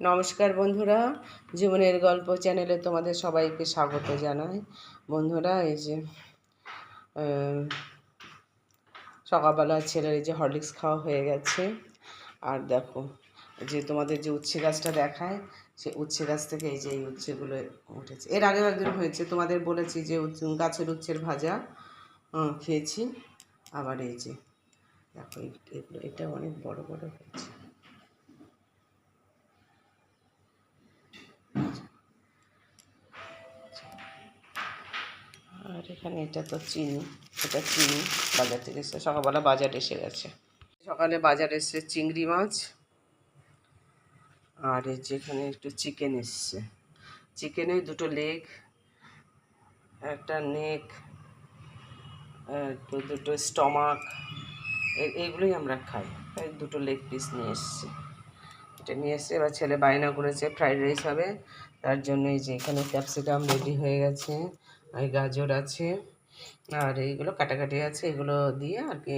নমস্কার বন্ধুরা, জীবনের গল্প চ্যানেলে তোমাদের সবাইকে স্বাগত জানাই। বন্ধুরা, এই যে সকালবেলা ছেলের এই যে হরলিক্স খাওয়া হয়ে গেছে। আর দেখো যে তোমাদের যে উচ্ছে গাছটা দেখায় সে উচ্ছে গাছ থেকে এই যে এই উচ্ছেগুলো উঠেছে। এর আগেও একদিন হয়েছে, তোমাদের বলেছি যে গাছের উচ্ছের ভাজা খেয়েছি। আবার এই যে, দেখো এগুলো, এটা অনেক বড় বড় হয়েছে। এখানে এটা তো চিনি, এটা চিনি বাজার থেকে এসে, সকালবেলা বাজার এসে গেছে। সকালে বাজার এসে চিংড়ি মাছ, আর এই যেখানে একটু চিকেন এসছে। চিকেনে দুটো লেগ, একটা নেক দুটো স্টমাক এইগুলোই আমরা খাই। তাই দুটো লেগ পিস নিয়ে এসছি। এটা নিয়ে এসছে, এবার ছেলে বায়না করেছে, ফ্রাইড রাইস হবে। তার জন্য এই যে এখানে ক্যাপসিকাম রেডি হয়ে গেছে। আর গাজর আছে, আর এইগুলো কাটাকাটি আছে, এগুলো দিয়ে আর কি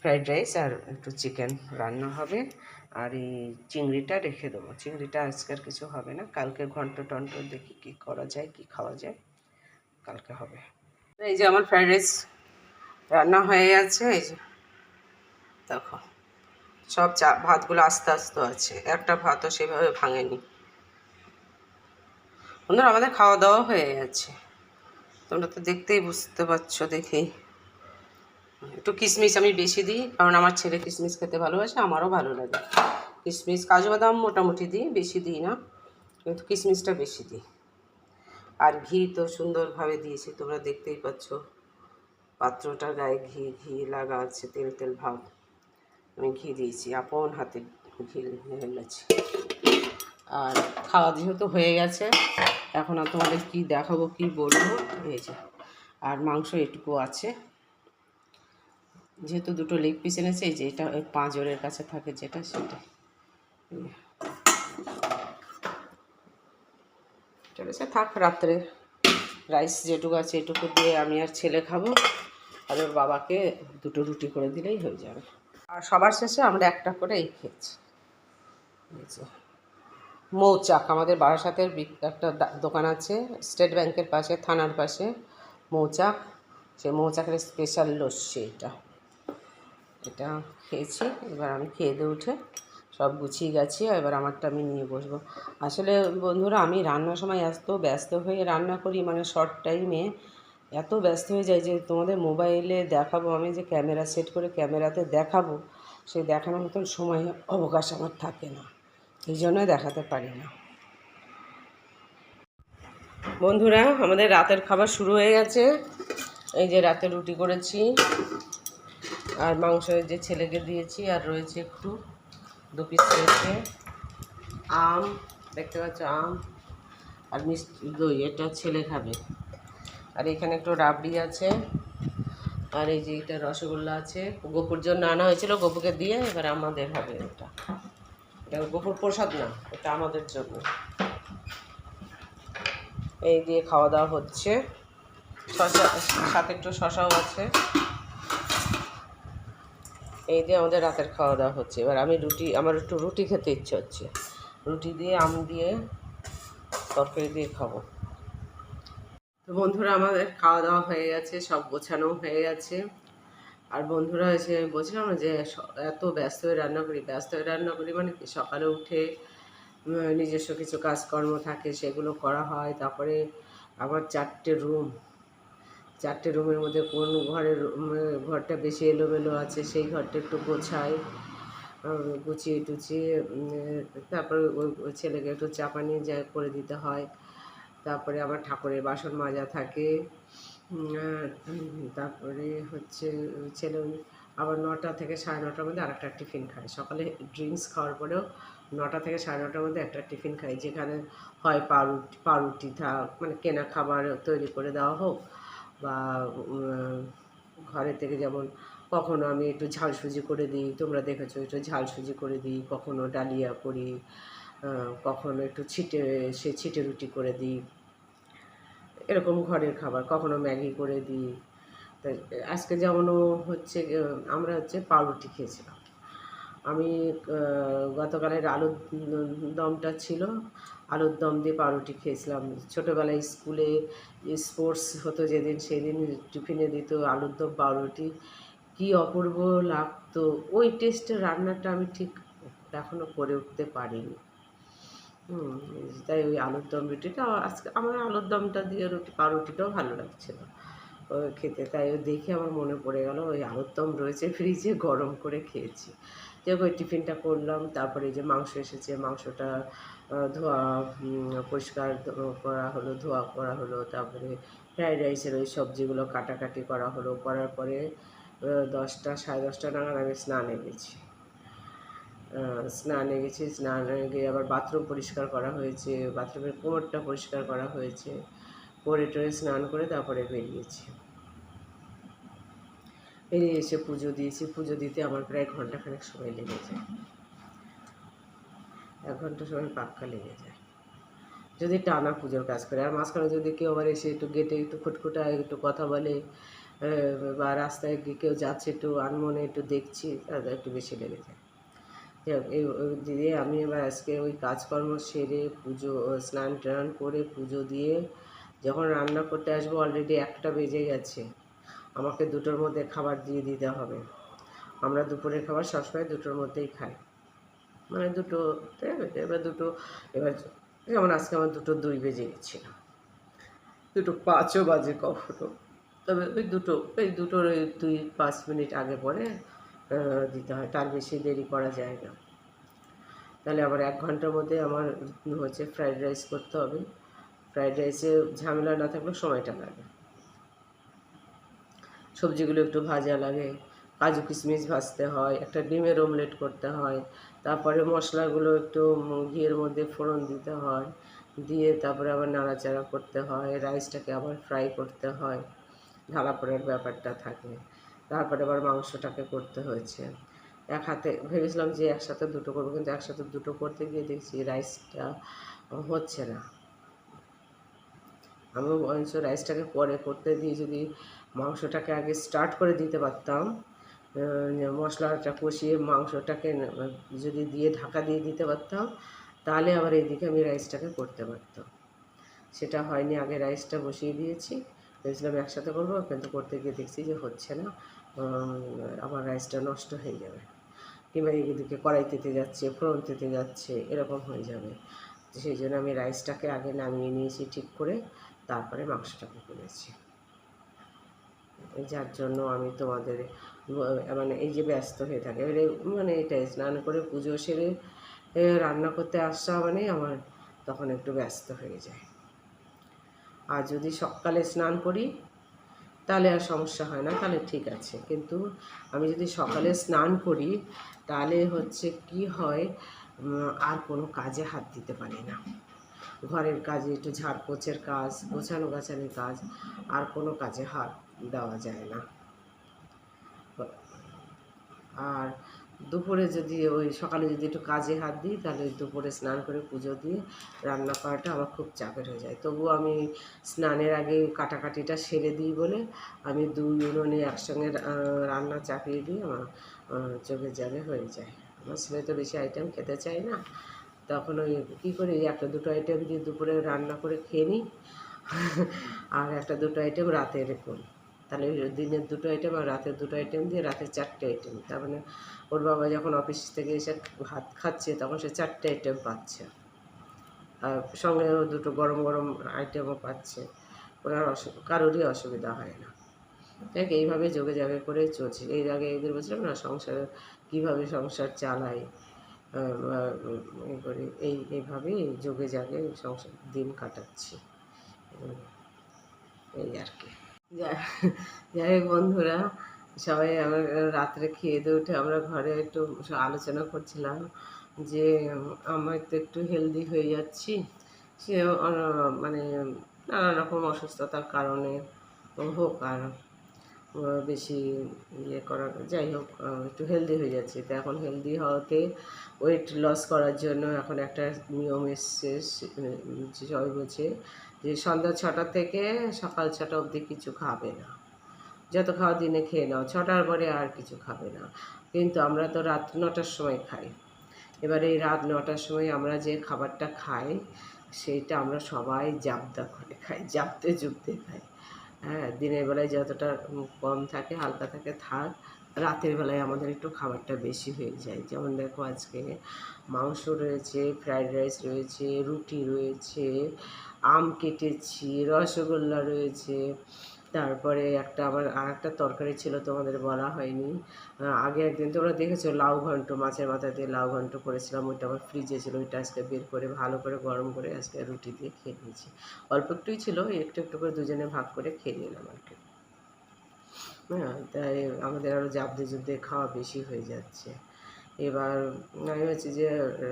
ফ্রাইড রাইস আর একটু চিকেন রান্না হবে। আর এই চিংড়িটা রেখে দেবো। চিংড়িটা আজকের কিছু হবে না, কালকে ঘন্ট টন্ট দেখি কী করা যায়, কি খাওয়া যায়, কালকে হবে। এই যে আমার ফ্রাইড রাইস রান্না হয়ে আছে এই যে দেখো, সব চা, ভাতগুলো আস্তে আস্তে আছে, একটা ভাতও সেভাবে ভাঙেনি। বন্ধুরা, আমাদের খাওয়া দাওয়া হয়ে গেছে। তোমরা তো দেখতেই বুঝতে পারছ দেখেই একটু কিশমিশ আমি বেশি দিই, কারণ আমার ছেলে কিশমিশ খেতে ভালোবাসে, আমারও ভালো লাগে। কিশমিশ, কাজু বাদাম মোটামুটি দিই, বেশি দিই না, কিন্তু কিশমিশটা বেশি দিই। আর ঘি তো সুন্দরভাবে দিয়েছি, তোমরা দেখতেই পাচ্ছ। পাত্রটার গায়ে ঘি ঘি লাগা আছে, তেল তেল ভাব। আমি ঘি দিয়েছি, আপন হাতে ঘি ঢেলেছি। আর খাওয়া যেহেতু হয়ে গেছে। এখন আর তোমাদের কী দেখাবো, কী বলব? এই যে, আর মাংস এটুকু আছে। যেহেতু দুটো লেগ পিস এনেছে, এই যে এটা ওই পাঁজরের কাছে থাকে যেটা, সেটা। চলেছে থাক, রাত্রে রাইস যেটুকু আছে এটুকু দিয়ে আমি আর ছেলে খাব। আর ওর বাবাকে দুটো রুটি করে দিলেই হয়ে যাবে। আর সবার শেষে আমরা একটা করে এই খেয়েছি মৌচাক, আমাদের বারাসাতের একটা দোকান আছে, স্টেট ব্যাংকের পাশে, থানার পাশে, মৌচাক। সে মৌচাকের স্পেশাল লস্যি এটা। এটা খেয়েছি, এবার আমি খেয়ে দিয়ে উঠে সব গুছিয়ে গেছি এবার আমারটা আমি নিয়ে বসবো। আসলে বন্ধুরা, আমি রান্নার সময় এত ব্যস্ত হয়ে রান্না করি মানে শর্ট টাইমে এত ব্যস্ত হয়ে যায় যে তোমাদের মোবাইলে দেখাবো, আমি যে ক্যামেরা সেট করে ক্যামেরাতে দেখাবো সেই দেখানোর মতন সময়, অবকাশ আমার থাকে না। এই জন্যই দেখাতে পারি না। বন্ধুরা, আমাদের রাতের খাবার শুরু হয়ে গেছে। এই যে রাতে রুটি করেছি, আর মাংস যে ছেলেকে দিয়েছি, আর রয়েছে একটু, দু পিস রয়েছে। আম, দেখতে পাচ্ছ আম, আর মিষ্টি দই এটা ছেলে খাবে। আর এখানে একটু রাবড়ি আছে, আর এই যে এটা রসগোল্লা আছে। গোপুর জন্য আনা হয়েছিল, গোপুকে দিয়ে এবার আমাদের হবে এটা। এটা গোপুর প্রসাদ না, এটা আমাদের জন্য। এই দিয়ে খাওয়া দাওয়া হচ্ছে। শশা সাথে একটু শশাও আছে। এই দিয়ে আমাদের রাতের খাওয়া দাওয়া হচ্ছে। এবার আমি রুটি, আমার একটু রুটি খেতে ইচ্ছে হচ্ছে। রুটি দিয়ে, আম দিয়ে, তরকারি দিয়ে খাব। তো বন্ধুরা, আমাদের খাওয়া দাওয়া হয়ে গেছে, সব গোছানো হয়ে গেছে। আর বন্ধুরা এসে বলছিলাম না যে এত ব্যস্ত হয়ে রান্না করি, ব্যস্ত হয়ে রান্না করি মানে কি? সকালে উঠে নিজস্ব কিছু কাজকর্ম থাকে সেগুলো করা হয়, তারপরে আবার চারটে রুম। চারটে রুমের মধ্যে কোন ঘরের ঘরটা বেশি এলোমেলো আছে সেই ঘরটা একটু গোছাই গুছিয়ে টুচিয়ে তারপরে ওই ছেলেকে একটু চাপা নিয়ে যা করে দিতে হয়। তারপরে আবার ঠাকুরের বাসন মাজা থাকে। তারপরে হচ্ছে ছেলে আবার নটা থেকে সাড়ে নটার মধ্যে আরেকটা টিফিন খায়। সকালে ড্রিঙ্কস খাওয়ার পরেও নটা থেকে সাড়ে নটার মধ্যে একটা টিফিন খাই যেখানে হয় পাউরুটি পাউরুটি থাক মানে কেনা খাবার তৈরি করে দেওয়া হোক বা ঘরে থেকে যেমন কখনো আমি একটু ঝাল সুজি করে দিই, তোমরা দেখেছ একটু ঝাল সুজি করে দিই, কখনো ডালিয়া করি কখনো একটু ছিটে সে ছিটে রুটি করে দিই। এরকম ঘরের খাবার, কখনো ম্যাগি করে দিই। তা আজকে যেমন হচ্ছে, আমরা হচ্ছে পাউরুটি খেয়েছিলাম। আমি গতকালের আলুর দমটা ছিল, আলুর দম দিয়ে পাউরুটি খেয়েছিলাম। ছোটোবেলায় স্কুলে স্পোর্টস হতো যেদিন, সেদিন টিফিনে দিত আলুর দম, পাউরুটি। কি অপূর্ব লাগতো। ওই টেস্টের রান্নাটা আমি ঠিক এখনও করে উঠতে পারিনি। হুম, তাই ওই আলুর দম রুটিটা আজকে আমার আলুর দমটা দিয়ে রুটি পাউরুটিটাও ভালো লাগছিল। খেতে তাই ও দেখে আমার মনে পড়ে গেল ওই আলুর দম রয়েছে ফ্রিজে গরম করে খেয়েছি। যে ওই টিফিনটা করলাম তারপরে যে মাংস এসেছে মাংসটা ধোয়া পরিষ্কার করা হলো ধোয়া করা হলো তারপরে ফ্রাইড রাইসের ওই সবজিগুলো কাটাকাটি করা হলো করার পরে দশটা সাড়ে দশটা নাগাদ আমি স্নানে গেছি। স্নানে গেছি, স্নানে গিয়ে আবার বাথরুম পরিষ্কার করা হয়েছে, বাথরুমের কোমরটা পরিষ্কার করা হয়েছে করে টরে স্নান করে তারপরে বেরিয়েছি। বেরিয়ে এসে পুজো দিয়েছি, পুজো দিতে আমার প্রায় ঘন্টাখানেক সময় লেগে যায়। এক ঘণ্টা সময় পাক্কা লেগে যায়। যদি টানা পুজোর কাজ করে, আর মাঝখানে যদি কেউ আবার এসে একটু গেটে একটু খুটখুটায় একটু কথা বলে বা রাস্তায় কেউ যাচ্ছে একটু আনমনে একটু দেখছি, তাহলে একটু বেশি লেগে যায়। দিয়ে আমি এবার আজকে ওই কাজকর্ম সেরে পুজো স্নান টান করে পুজো দিয়ে যখন রান্না করতে আসব অলরেডি একটা বেজে গেছে। আমাকে দুটোর মধ্যে খাবার দিয়ে দিতে হবে। আমরা দুপুরের খাবার সবসময় দুটোর মধ্যেই খাই। মানে দুটো এবার দুটো, এবার যেমন আজকে আমার দুটো দুই বেজে গেছিল। দুটো পাঁচও বাজে কখনো। তবে ওই দুটো, ওই দুটোর ওই দুই, পাঁচ মিনিট আগে পরে দিতে হয়। তার বেশি দেরি করা যায় না। তাহলে আবার এক ঘণ্টার মধ্যে আমার হচ্ছে ফ্রাইড রাইস করতে হবে। ফ্রাইড রাইসে ঝামেলা না থাকলে সময়টা লাগে। সবজিগুলো একটু ভাজা লাগে। কাজু কিশমিশ ভাজতে হয়, একটা ডিমের অমলেট করতে হয়। তারপরে মশলাগুলো একটু ঘিয়ের মধ্যে ফোড়ন দিতে হয়। দিয়ে তারপরে আবার নাড়াচাড়া করতে হয়। রাইসটাকে আবার ফ্রাই করতে হয়। ঢালা পড়ার ব্যাপারটা থাকে। তারপরে আবার মাংসটাকে করতে হয়েছে। এক হাতে ভেবেছিলাম যে একসাথে দুটো করব, কিন্তু একসাথে দুটো করতে গিয়ে দেখছি রাইসটা হচ্ছে না। আমি বরঞ্চ রাইসটাকে পরে করতে দিয়ে যদি মাংসটাকে আগে স্টার্ট করে দিতে পারতাম মশলাটা কষিয়ে মাংসটাকে যদি দিয়ে ঢাকা দিয়ে দিতে পারতাম, তাহলে আবার এইদিকে আমি রাইসটাকে করতে পারতাম। সেটা হয়নি, আগে রাইসটা বসিয়ে দিয়েছি। ভেবেছিলাম একসাথে করব, কিন্তু করতে গিয়ে দেখছি যে হচ্ছে না। আমার রাইসটা নষ্ট হয়ে যাবে। কিংবা এদিকে কড়াই তেতে যাচ্ছে, ফোড়ন তেতে যাচ্ছে, এরকম হয়ে যাবে। সেই জন্য আমি রাইসটাকে আগে নামিয়ে নিয়েছি ঠিক করে, তারপরে মাংসটাকে করেছি যার জন্য আমি তোমাদের মানে এই যে ব্যস্ত হয়ে থাকে, এবারে মানে এটাই, স্নান করে পুজো সেরে রান্না করতে আসা মানে আমার তখন একটু ব্যস্ত হয়ে যায়। আর যদি সকালে স্নান করি তাহলে আর সমস্যা হয় না, তাহলে ঠিক আছে। কিন্তু আমি যদি সকালে স্নান করি, তাহলে হচ্ছে কি হয় আর কোনো কাজে হাত দিতে পারি না। ঘরের কাজে একটু ঝাড়পোছের কাজ, গোছানো গাছানোর কাজ, আর কোনো কাজে হাত দেওয়া যায় না। আর দুপুরে যদি ওই সকালে যদি একটু কাজে হাত দিই, তাহলে দুপুরে স্নান করে পুজো দিয়ে রান্না করাটা আমার খুব চাপের হয়ে যায়। তবুও আমি স্নানের আগে কাটাকাটিটা সেরে দিই বলে আমি দুই উনুনে একসঙ্গে রান্না চাপিয়ে দিই, আমার চোখের জালে হয়ে যায়। আমার ছেলে তো বেশি আইটেম খেতে চায় না। তখন ওই কী করি, একটা দুটো আইটেম দিয়ে দুপুরে রান্না করে খেয়ে নিই, আর একটা দুটো আইটেম রাতে রেখে তাহলে দিনের দুটো আইটেম আর রাতের দুটো আইটেম দিয়ে রাতের চারটে আইটেম তার মানে ওর বাবা যখন অফিস থেকে এসে ভাত খাচ্ছে, তখন সে চারটে আইটেম পাচ্ছে। আর সঙ্গে দুটো গরম গরম আইটেমও পাচ্ছে। ওনার অসু, কারোরই অসুবিধা হয় না। দেখ, এইভাবে যোগে যাবে করে চলছে। এর আগে এদের বলছিলাম না, সংসারে, কীভাবে সংসার চালাই এই করি, এই, এইভাবেই যোগে জাগে সংসার দিন কাটাচ্ছি। এই আর কি। যাই হোক বন্ধুরা, সবাই আমরা রাত্রে খেয়ে দিয়ে উঠে আমরা ঘরে একটু আলোচনা করছিলাম যে, আমার তো একটু হেলদি হয়ে যাচ্ছি। সে মানে নানা রকম অসুস্থতার কারণে হোক আর বেশি ইয়ে করার যাই হোক একটু হেলদি হয়ে যাচ্ছে। তো এখন হেলদি হওয়াতে ওয়েট লস করার জন্য এখন একটা নিয়ম এসছে সবাই বলছে যে সন্ধ্যা ছটা থেকে সকাল ছটা অবধি কিছু খাবে না। যত খাওয়া দিনে খেয়ে নাও, ছটার পরে আর কিছু খাবে না। কিন্তু আমরা তো রাত নটার সময় খাই। এবার এই রাত নটার সময় আমরা যে খাবারটা খাই, সেইটা আমরা সবাই জাবদা করে খাই জাবতে জুবতে খাই। হ্যাঁ দিনের বেলায় যতটা কম থাকে, হালকা থাকে, থাক। রাতের বেলায় আমাদের একটু খাবারটা বেশি হয়ে যায়। যেমন দেখো আজকে মাংস রয়েছে ফ্রাইড রাইস রয়েছে, রুটি রয়েছে, আম কেটেছি, রসগোল্লা রয়েছে। তারপরে একটা আবার আর একটা তরকারি ছিল তোমাদের বলা হয়নি। আগে একদিন তোমরা দেখেছ লাউ ঘন্ট, মাছের মাথা দিয়ে লাউ ঘন্ট করেছিলাম, ওইটা আমার ফ্রিজে ছিল, ওইটা আজকে বের করে ভালো করে গরম করে আজকে রুটি দিয়ে খেয়ে নিয়েছি। অল্প একটুই ছিল, একটু একটু করে দুজনে ভাগ করে খেয়ে নিলাম আর কি। হ্যাঁ তাই আমাদের আরও জাবদে জুবদে খাওয়া বেশি হয়ে যাচ্ছে। এবার আমি হচ্ছে যে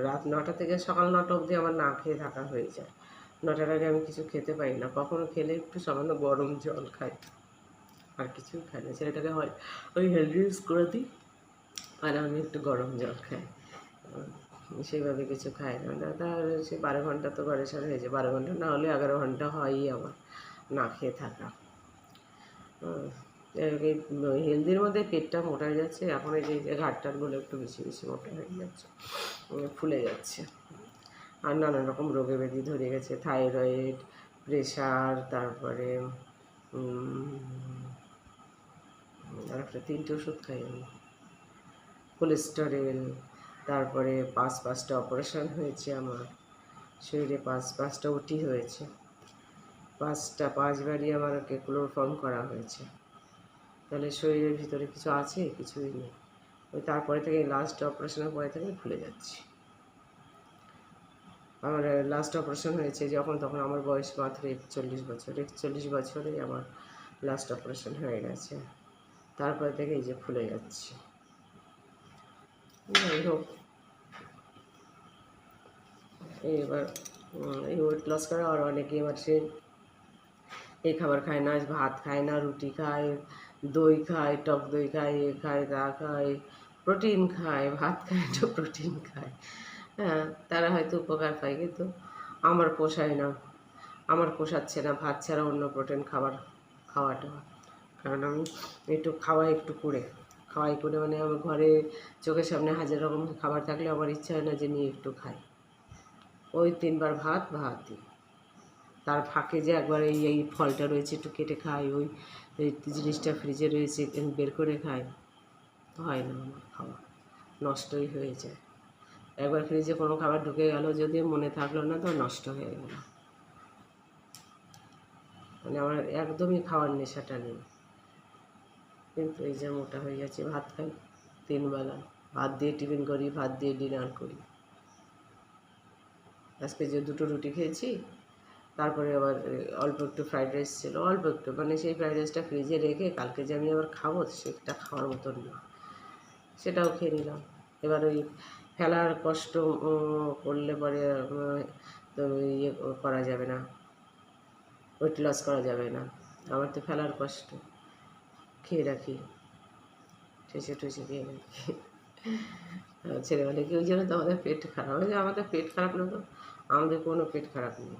রাত নটা থেকে সকাল নটা অবধি আমার না খেয়ে থাকা হয়ে যায়। নটার আগে আমি কিছু খেতে পারি না। কখনো খেলে একটু সামান্য গরম জল খাই। আর কিছু খাই না। ছেলেটাকে হয়, ওই হেলদি ইউজ করে দিই, আর আমি একটু গরম জল খাই। সেইভাবে কিছু খাই না। তার সে বারো ঘণ্টা তো ঘরে সারা হয়েছে। বারো ঘণ্টা না হলে এগারো ঘণ্টা হয়ই আমার না খেয়ে থাকা। হেলদির মধ্যে পেটটা মোটা যাচ্ছে। এখন এই যে ঘাটটারগুলো একটু বেশি বেশি মোটা হয়ে যাচ্ছে। ফুলে যাচ্ছে। আর নানান রকম রোগে ব্যাধি ধরে গেছে থাইরয়েড প্রেশার তারপরে আর একটা তিনটে ওষুধ খাই আমি। কোলেস্টেরল তারপরে পাঁচ পাঁচটা অপারেশন হয়েছে আমার। শরীরে পাঁচ পাঁচটা ওটি হয়েছে। পাঁচটা, পাঁচবারই আমাকে ক্লোরফর্ম করা হয়েছে। তাহলে শরীরের ভিতরে কিছু আছে? কিছুই নেই। ওই তারপরে থেকে লাস্ট অপারেশনের পরে থেকে ভুলে যাচ্ছি। আমার লাস্ট অপারেশন হয়েছে যখন, তখন আমার বয়স মাত্র একচল্লিশ বছর। একচল্লিশ বছরেই আমার লাস্ট অপারেশন হয়ে গেছে। তারপরে থেকে এই যে ফুলে যাচ্ছে। যাই হোক। এবার এই ওয়েট লস করা আর অনেকে এবার সে এই খাবার খায় না, ভাত খায় না, রুটি খায়, দই খায়, টক দই খায়, এ খায়, তা খায় প্রোটিন খায়, ভাত খায় তো প্রোটিন খায়। হ্যাঁ তারা হয়তো উপকার পায়, কিন্তু আমার পোষায় না। আমার পোষাচ্ছে না, ভাত ছাড়া অন্য প্রোটিন খাবার খাওয়াটা। কারণ আমি একটু খাওয়াই একটু করে। খাওয়াই করে মানে আমার ঘরে চোখের সামনে হাজার রকম খাবার থাকলে আমার ইচ্ছা হয় না যে নিয়ে একটু খাই। ওই তিনবার ভাত ভাতই তার ফাঁকে যে একবার এই এই ফলটা রয়েছে একটু কেটে খাই, ওই জিনিসটা ফ্রিজে রয়েছে, বের করে খাই। হয় না আমার খাওয়া। নষ্টই হয়ে যায়। একবার ফ্রিজে কোনো খাবার ঢুকে গেল যদি মনে থাকল না, তো নষ্ট হয়ে গেল। মানে আমার একদমই খাওয়ার নেশাটা নেই। কিন্তু এই যে মোটা হয়ে গেছে, ভাত খাই তিনবেলা ভাত দিয়ে টিফিন করি, ভাত দিয়ে ডিনার করি। আজকে যে দুটো রুটি খেয়েছি, তারপরে আবার অল্প একটু ফ্রাইড রাইস ছিল, অল্প একটু। মানে সেই ফ্রাইড রাইসটা ফ্রিজে রেখে কালকে যে আমি আবার খাব, সেটা খাওয়ার মতন না। সেটাও খেয়ে নিলাম। এবার ওই ফেলার কষ্ট করলে পরে তো ইয়ে করা যাবে না। ওয়েট লস করা যাবে না। আমার তো ফেলার কষ্ট। খেয়ে রাখি। ঠেসে ঠেসে খেয়ে রাখি। ছেলে কি ওই জন্য তো আমাদের পেট খারাপ হয়ে আমাদের পেট খারাপ না তো? আমাদের কোনো পেট খারাপ নেই।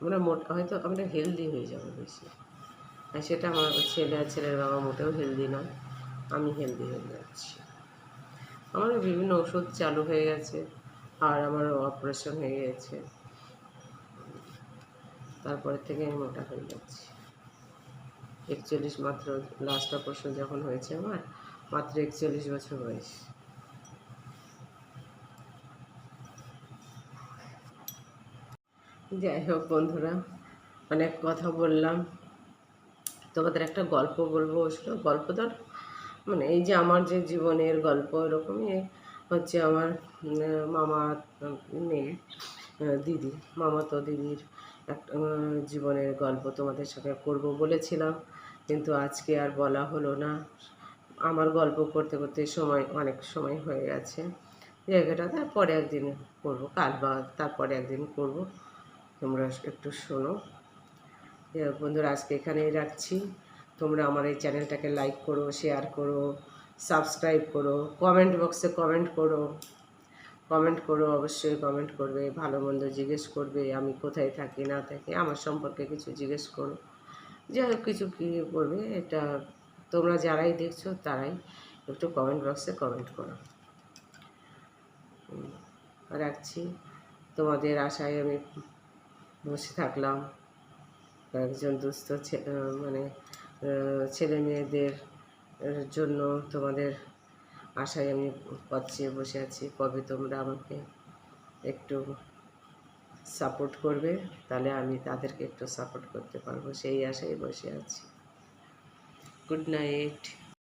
আমরা মোটা, হয়তো আমরা হেলদি হয়ে যাব বেশি। আর সেটা আমার ছেলে আর ছেলের বাবা মোটেও হেলদি নয়। আমি হেলদি হয়ে যাচ্ছি। আমার বিভিন্ন ওষুধ চালু হয়ে গেছে আর আমার অপারেশন হয়ে গেছে। তারপরে থেকে আমি মোটা হয়ে যাচ্ছি। একচল্লিশ মাত্র লাস্ট অপারেশন যখন হয়েছে আমার, মাত্র একচল্লিশ বছর বয়স। যাই হোক বন্ধুরা, অনেক কথা বললাম। তোমাদের একটা গল্প বলব সেটা গল্প তো মানে এই যে আমার যে জীবনের গল্প এরকমই হচ্ছে আমার মামা, মেয়ে দিদি, মামাতো দিদির একটা জীবনের গল্প তোমাদের সাথে করব বলেছিলাম, কিন্তু আজকে আর বলা হলো না। আমার গল্প করতে করতে সময়, অনেক সময় হয়ে গেছে। জায়গাটাতে পরে একদিন করব, কাল বা তারপরে একদিন করব। তোমরা একটু শোনো। বন্ধুরা, আজকে এখানেই রাখছি। তোমরা আমার এই চ্যানেলটাকে লাইক করো শেয়ার করো সাবস্ক্রাইব করো কমেন্ট বক্সে কমেন্ট করো। কমেন্ট করো, অবশ্যই কমেন্ট করবে, ভালো মন্দ জিজ্ঞেস করবে, আমি কোথায় থাকি, না থাকি, আমার সম্পর্কে কিছু জিজ্ঞেস করো। হোক, কিছু কী করবে, এটা তোমরা যারাই দেখছ, তারাই একটু কমেন্ট বক্সে কমেন্ট করো। রাখছি। তোমাদের আশায় আমি বসে থাকলাম। একজন দুস্থ মানে ছেলে মেয়েদের জন্য তোমাদের আশায় আমি চেয়ে বসে আছি। কবে তোমরা আমাকে একটু সাপোর্ট করবে, তাহলে আমি তাদেরকে একটু সাপোর্ট করতে পারব। সেই আশায় বসে আছি। Good night